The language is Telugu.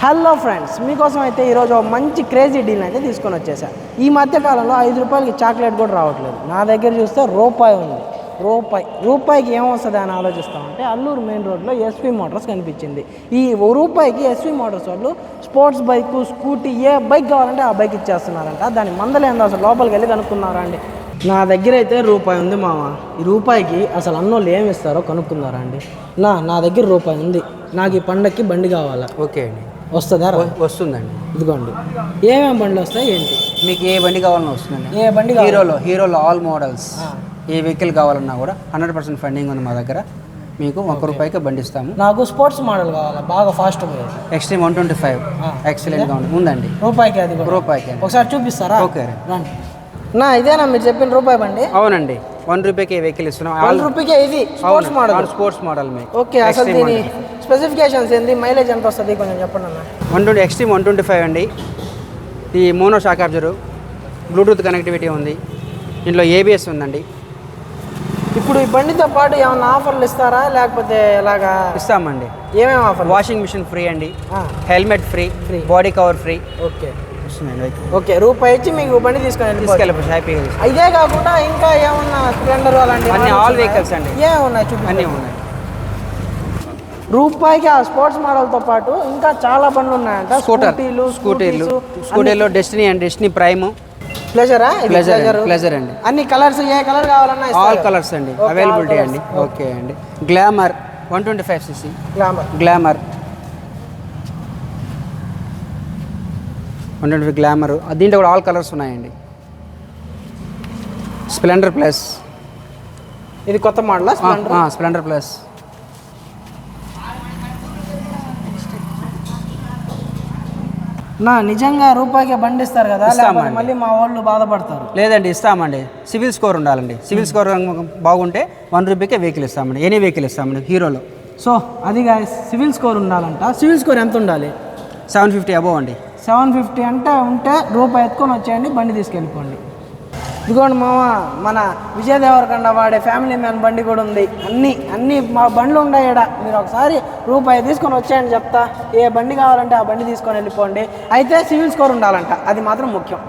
హలో ఫ్రెండ్స్ మీకోసం అయితే ఈరోజు మంచి క్రేజీ డీల్ అయితే తీసుకొని వచ్చేసా. ఈ మధ్య కాలంలో ఐదు రూపాయలకి చాక్లెట్ కూడా రావట్లేదు. నా దగ్గర చూస్తే రూపాయి ఉంది. రూపాయి రూపాయికి ఏమొస్తుంది అని ఆలోచిస్తామంటే అల్లూరు మెయిన్ రోడ్లో ఎస్వి మోటార్స్ కనిపించింది. ఈ ఓ రూపాయికి ఎస్వి మోటార్స్ వాళ్ళు స్పోర్ట్స్ బైక్ స్కూటీ ఏ బైక్ కావాలంటే ఆ బైక్ ఇచ్చేస్తున్నారంట. దాని మందలేందో అసలు లోపలికి వెళ్ళి కనుక్కున్నారా అండి? నా దగ్గర అయితే రూపాయి ఉంది మామ. ఈ రూపాయికి అసలు అన్నోళ్ళు ఏమి ఇస్తారో కనుక్కుందారా అండి? నా నా దగ్గర రూపాయి ఉంది. నాకు ఈ పండక్కి బండి కావాలా? ఓకే అండి. వస్తుందా? వస్తుందండి. ఇదిగోండి. ఏమేమి బండ్లు వస్తాయి? ఏంటి? మీకు ఏ బండి కావాలన్నా వస్తుందండి. ఏ బండి? హీరోలో హీరోలో ఆల్ మోడల్స్. ఏ వెహికల్ కావాలన్నా కూడా హండ్రెడ్ పర్సెంట్ ఫండింగ్ ఉంది మా దగ్గర. మీకు ఒక రూపాయికి బండి ఇస్తాము. నాకు స్పోర్ట్స్ మోడల్ కావాలా? బాగా fast Xtreme one twenty five. ఎక్సలెంట్గా ఉంది. ఉందండి. రూపాయికి అది రూపాయికి. ఒకసారి చూపిస్తారా? ఓకే. రండి. నా ఇదేనా మీరు చెప్పిన రూపాయి బండి? అవునండి. వన్ రూపీకి ఏ వెహికల్ ఇస్తున్నాం. వన్ రూపీకే ఇది? స్పోర్ట్స్ మోడల్ స్పోర్ట్స్ మోడల్ మీకు. ఓకే అసలు దీని స్పెసిఫికేషన్స్ ఏంది? మైలేజ్ ఎంత వస్తుంది? కొంచెం చెప్పండి అన్న one twenty Xtreme one twenty five అండి. ఈ mono shock absorber bluetooth connectivity ఉంది. దీంట్లో ఏబిఎస్ ఉందండి. ఇప్పుడు ఈ బండితో పాటు ఏమన్నా ఆఫర్లు ఇస్తారా? లేకపోతే ఎలాగా? ఇస్తామండి. ఏమేమి ఆఫర్ వాషింగ్ మిషన్ ఫ్రీ అండి. Helmet free Free. Body cover free. Okay. Okay రూపాయి ఇచ్చి మీకు బండి తీసుకొని. తీసుకెళ్ళి హ్యాపీగా. ఇదే కాకుండా ఇంకా ఏమన్నా స్ప్లెండర్ అలాంటి అన్ని all vehicles అండి. ఏమున్నాయి చూపి అన్నీ ఉన్నాయి. రూపాయికి ఆ స్పోర్ట్స్ మోడల్తో పాటు ఇంకా చాలా బండ్లు ఉన్నాయంట. స్కూటర్ స్కూటీలు స్కూటీలు డెస్టినీ అండ్ డెస్టినీ ప్రైమ్ ప్లెజరా ప్లెజర్ ప్లెజర్ అండి అన్ని కలర్స్ ఏ కలర్ కావాలన్నా ఆల్ కలర్స్ అండి. అవైలబిలిటీ. అండి. ఓకే అండి. Glamour one twenty five CC Glamour Glamour one twenty five Glamour దీంట్లో కూడా ఆల్ కలర్స్ ఉన్నాయండి. స్ప్లెండర్ ప్లస్ ఇది కొత్త మోడల్ స్ప్లెండర్ ప్లస్ నా నిజంగా రూపాయికి బండి ఇస్తారు కదా. లేకపోతే మళ్ళీ మా వాళ్ళు బాధపడతారు. లేదండి ఇస్తామండి. సివిల్ స్కోర్ ఉండాలండి. సివిల్ స్కోర్ బాగుంటే వన్ రూపీకే వెహికల్ ఇస్తామండి. ఎనీ వెహికల్ ఇస్తామండి హీరోలో. సో అది సివిల్ స్కోర్ ఉండాలంట. సివిల్ స్కోర్ ఎంత ఉండాలి? సెవెన్ ఫిఫ్టీ అబోవ్ అండి. సెవెన్ ఫిఫ్టీ అంటే ఉంటే రూపాయి ఎత్తుకొని వచ్చేయండి బండి తీసుకెళ్ళిపోండి. ఇదిగోండి మామ మన విజయదేవరకొండ వాడే ఫ్యామిలీ మ్యాన్ బండి కూడా ఉంది. అన్ని అన్ని మా బండ్లు ఉన్నాయి ఈడ. మీరు ఒకసారి రూపాయి తీసుకొని వచ్చేయండి చెప్తా. ఏ బండి కావాలంటే ఆ బండి తీసుకొని వెళ్ళిపోండి. అయితే సివిల్ స్కోర్ ఉండాలంట. అది మాత్రం ముఖ్యం.